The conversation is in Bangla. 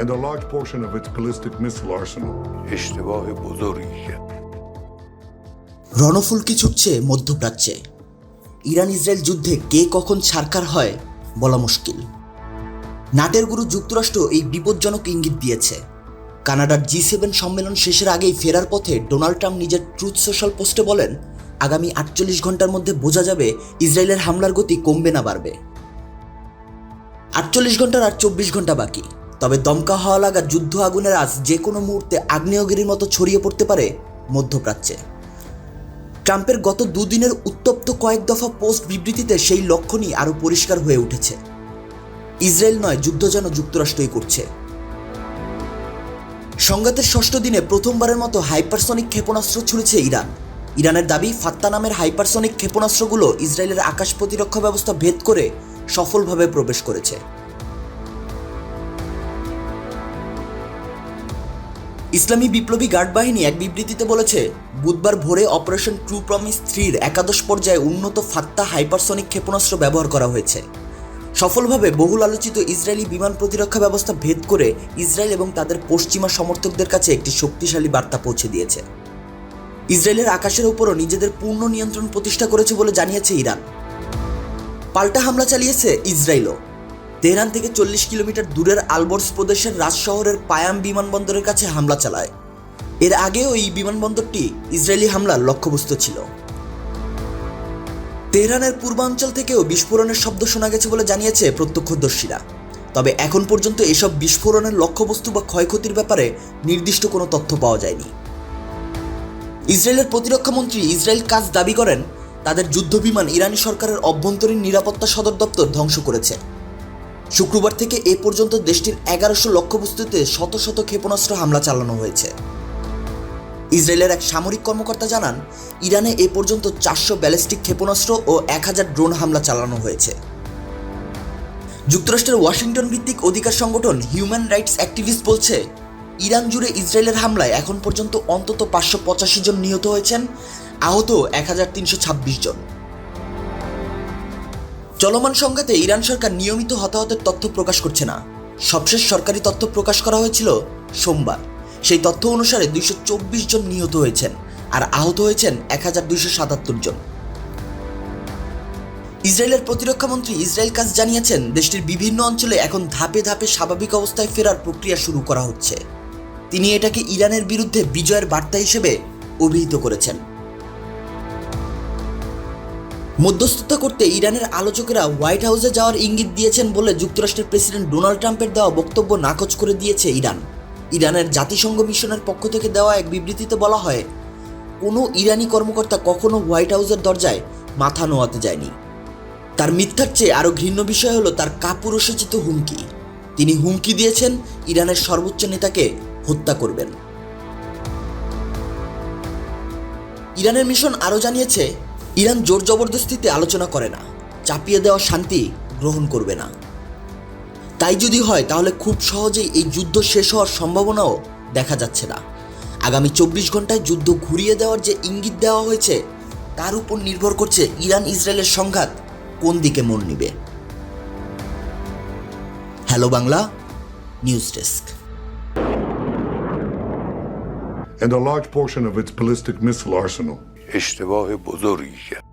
and a large portion of its ballistic missile arsenal. রণফুলকি ছুটছে মধ্যপ্রাচ্যে। ইরান ইসরায়েল যুদ্ধে কে কখন সারকার হয় বলা মুশকিল। নাটের গুরু যুক্তরাষ্ট্র এই বিপজ্জনক ইঙ্গিত দিয়েছে। কানাডার জি সেভেন সম্মেলন শেষের আগেই ফেরার পথে ডোনাল্ড ট্রাম্প নিজের ট্রুথ সোশ্যাল পোস্টে বলেন আগামী আটচল্লিশ ঘণ্টার মধ্যে বোঝা যাবে ইসরায়েলের হামলার গতি কমবে না বাড়বে। আটচল্লিশ ঘণ্টার আর চব্বিশ ঘণ্টা বাকি। তবে দমকা হওয়া লাগা যুদ্ধ আগুনের আজ যে কোনো মুহূর্তে আগ্নেয়গিরির মতো ছড়িয়ে পড়তে পারে মধ্যপ্রাচ্যে। ট্রাম্পের গত দুদিনের উত্তপ্ত কয়েক দফা পোস্ট বিবৃতিতে সেই লক্ষণই আরও পরিষ্কার হয়ে উঠেছে। ইসরায়েল নয়, যুদ্ধ যেন যুক্তরাষ্ট্রই করছে। সংঘাতের ষষ্ঠ দিনে প্রথমবারের মতো হাইপারসনিক ক্ষেপণাস্ত্র ছুড়েছে ইরান। ইরানের দাবি, ফাত্তা নামের হাইপারসনিক ক্ষেপণাস্ত্রগুলো ইসরায়েলের আকাশ প্রতিরক্ষা ব্যবস্থা ভেদ করে সফলভাবে প্রবেশ করেছে। ইসলামী বিপ্লবী গার্ড বাহিনী এক বিবৃতিতে বলেছে, বুধবার ভোরে অপারেশন ট্রু প্রমিস থ্রির একাদশ পর্যায়ে উন্নত ফাত্তা হাইপারসনিক ক্ষেপণাস্ত্র ব্যবহার করা হয়েছে। সফলভাবে বহুল আলোচিত ইসরায়েলি বিমান প্রতিরক্ষা ব্যবস্থা ভেদ করে ইসরায়েল এবং তাদের পশ্চিমা সমর্থকদের কাছে একটি শক্তিশালী বার্তা পৌঁছে দিয়েছে। ইসরায়েলের আকাশের উপরও নিজেদের পূর্ণ নিয়ন্ত্রণ প্রতিষ্ঠা করেছে বলে জানিয়েছে ইরান। পাল্টা হামলা চালিয়েছে ইসরায়েলও। তেহরান থেকে চল্লিশ কিলোমিটার দূরের আলবর্স প্রদেশের রাজ শহরের পায়াম বিমানবন্দরের কাছে হামলা চালায়। এর আগেও এই বিমানবন্দরটি ইসরায়েলি হামলার লক্ষ্যবস্তু ছিল। তেহরানের পূর্বাঞ্চল থেকেও বিস্ফোরণের শব্দ শোনা গেছে বলে জানিয়েছে প্রত্যক্ষদর্শীরা। তবে এখন পর্যন্ত এসব বিস্ফোরণের লক্ষ্যবস্তু বা ক্ষয়ক্ষতির ব্যাপারে নির্দিষ্ট কোনো তথ্য পাওয়া যায়নি। ইসরায়েলের প্রতিরক্ষা মন্ত্রী ইসরায়েল কাজ দাবি করেন, তাদের যুদ্ধবিমান ইরানি সরকারের অভ্যন্তরীণ নিরাপত্তা সদর দপ্তর ধ্বংস করেছে। শুক্রবার থেকে এ পর্যন্ত দেশটির এগারোশো লক্ষ্যবস্তুতে শত শত ক্ষেপণাস্ত্র হামলা চালানো হয়েছে। ইসরায়েলের এক সামরিক কর্মকর্তা জানান, ইরানে এ পর্যন্ত চারশো ব্যালিস্টিক ক্ষেপণাস্ত্র ও এক হাজার ড্রোন হামলা চালানো হয়েছে। যুক্তরাষ্ট্রের ওয়াশিংটন ভিত্তিক অধিকার সংগঠন হিউম্যান রাইটস অ্যাক্টিভিস্ট বলছে, ইরান জুড়ে ইসরায়েলের হামলায় এখন পর্যন্ত অন্তত পাঁচশো পঁচাশি জন নিহত হয়েছেন, আহত এক হাজার তিনশো ছাব্বিশ জন। চলমান সংঘাতে ইরান সরকার নিয়মিত হতাহতের তথ্য প্রকাশ করছে না। সবশেষ সরকারি তথ্য প্রকাশ করা হয়েছিল সোমবার। সেই তথ্য অনুসারে দুইশো চব্বিশ জন নিহত হয়েছেন আর আহত হয়েছেন এক হাজার দুইশো সাতাত্তর জন। ইসরায়েলের প্রতিরক্ষা মন্ত্রী ইসরায়েল কাজ জানিয়েছেন, দেশটির বিভিন্ন অঞ্চলে এখন ধাপে ধাপে স্বাভাবিক অবস্থায় ফেরার প্রক্রিয়া শুরু করা হচ্ছে। তিনি এটাকে ইরানের বিরুদ্ধে বিজয়ের বার্তা হিসেবে অভিহিত করেছেন। মধ্যস্থতা করতে ইরানের আলোচকেরা হোয়াইট হাউসে যাওয়ার ইঙ্গিত দিয়েছেন বলে যুক্তরাষ্ট্রের প্রেসিডেন্ট ডোনাল্ড ট্রাম্পের দেওয়া বক্তব্য নাকচ করে দিয়েছে ইরান। ইরানের জাতিসংঘ মিশনের পক্ষ থেকে দেওয়া এক বিবৃতিতে বলা হয়, কোনো ইরানি কর্মকর্তা কখনো হোয়াইট হাউসের দরজায় মাথা নোয়াতে যায়নি। তার মিথ্যার চেয়ে আরও ঘৃণ্য বিষয় হলো তার কাপুরুষোচিত হুমকি। তিনি হুমকি দিয়েছেন ইরানের সর্বোচ্চ নেতাকে হত্যা করবেন। ইরানের মিশন আরও জানিয়েছে ইরান জোর জবরদস্তিতে আলোচনা করে না, চাপিয়ে দেওয়া শান্তি গ্রহণ করবে না। তাই যদি হয়, তাহলে খুব সহজেই এই যুদ্ধ শেষ হওয়ার সম্ভাবনাও দেখা যাচ্ছে না। আগামী চব্বিশ ঘন্টায় যুদ্ধ ঘুরিয়ে দেওয়ার যে ইঙ্গিত দেওয়া হয়েছে, তার উপর নির্ভর করছে ইরান ইসরায়েলের সংঘাত কোন দিকে মন নিবে। Hello Bangla, news desk. And a large portion of its ballistic missile arsenal. اشتباه بزرگی کرد.